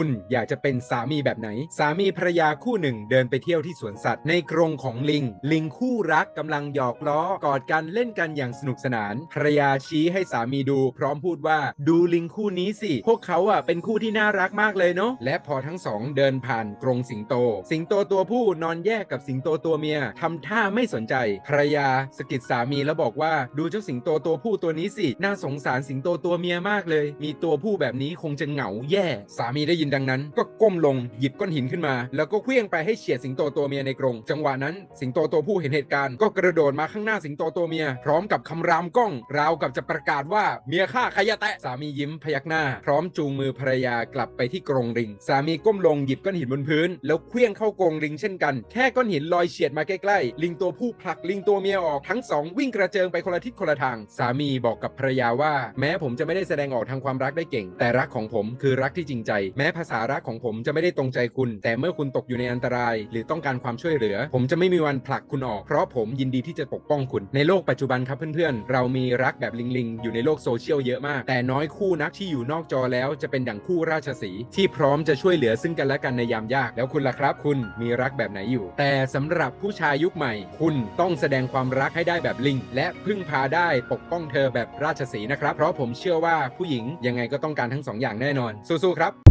คุณอยากจะเป็นสามีแบบไหน สามีภรรยาคู่หนึ่งเดินไปเที่ยวที่สวนสัตว์ ในกรงของลิง ลิงคู่รักกำลังหยอกล้อกอดกันเล่นกันอย่างสนุกสนาน ภรรยาชี้ให้สามีดู พร้อมพูดว่าดูลิงคู่นี้สิ พวกเขาอะเป็นคู่ที่น่ารักมากเลยเนาะและพอทั้งสองเดินผ่านกรงสิงโต สิงโตตัวผู้นอนแยกกับสิงโตตัวเมียทำท่าไม่สนใจ ภรรยาสกิดสามีแล้วบอกว่าดูเจ้าสิงโตตัวผู้ตัวนี้สิน่าสงสารสิงโตตัวเมียมากเลย มีตัวผู้แบบนี้คงจะเหงาแย่ สามีได้ยินดังนั้น ก็ก้มลงหยิบก้อนหินขึ้นมา แล้วก็เคลื่องไปให้เฉียดสิงโตตัวเมียในกรง จังหวะนั้นสิงโตตัวผู้เห็นเหตุการณ์ก็กระโดดมาข้างหน้าสิงโตตัวเมีย พร้อมกับคำรามก้อง ราวกับจะประกาศว่าเมียข้าใครจะแตะสามียิ้มพยักหน้า พร้อมจูงมือภรรยากลับไปที่กรงลิง สามีก้มลงหยิบก้อนหินบนพื้น แล้วเคลื่องเข้ากรงลิงเช่นกัน แค่ก้อนหินลอยเฉียดมาใกล้ๆลิงตัวผู้ผลักลิงตัวเมียออกทั้งสองวิ่งกระเจิงไปคนละทิศคนละทาง สามีบอกกับภรรยาว่า แม้ผมจะไม่ได้แสดงออกทางความรักได้เก่ง แต่รักของผมคือรักที่จริงใจ แม้ภาษารักของผมจะไม่ได้ตรงใจคุณ แต่เมื่อคุณตกอยู่ในอันตราย หรือต้องการความช่วยเหลือ ผมจะไม่มีวันผลักคุณออก เพราะผมยินดีที่จะปกป้องคุณ ในโลกปัจจุบันครับเพื่อนๆ เรามีรักแบบลิงๆ อยู่ในโลกโซเชียลเยอะมาก แต่น้อยคู่นักที่อยู่นอกจอแล้วจะเป็นดั่งคู่ราชสีที่พร้อมจะช่วยเหลือซึ่งกันและกันในยามยาก แล้วคุณล่ะครับ คุณมีรักแบบไหนอยู่ แต่สำหรับผู้ชายยุคใหม่ คุณต้องแสดงความรักให้ได้แบบลิง และพึ่งพาได้ปกป้องเธอแบบราชสีนะครับ เพราะผมเชื่อว่าผู้หญิงยังไงก็ต้องการทั้งสองอย่างแน่นอนสู้ๆครับ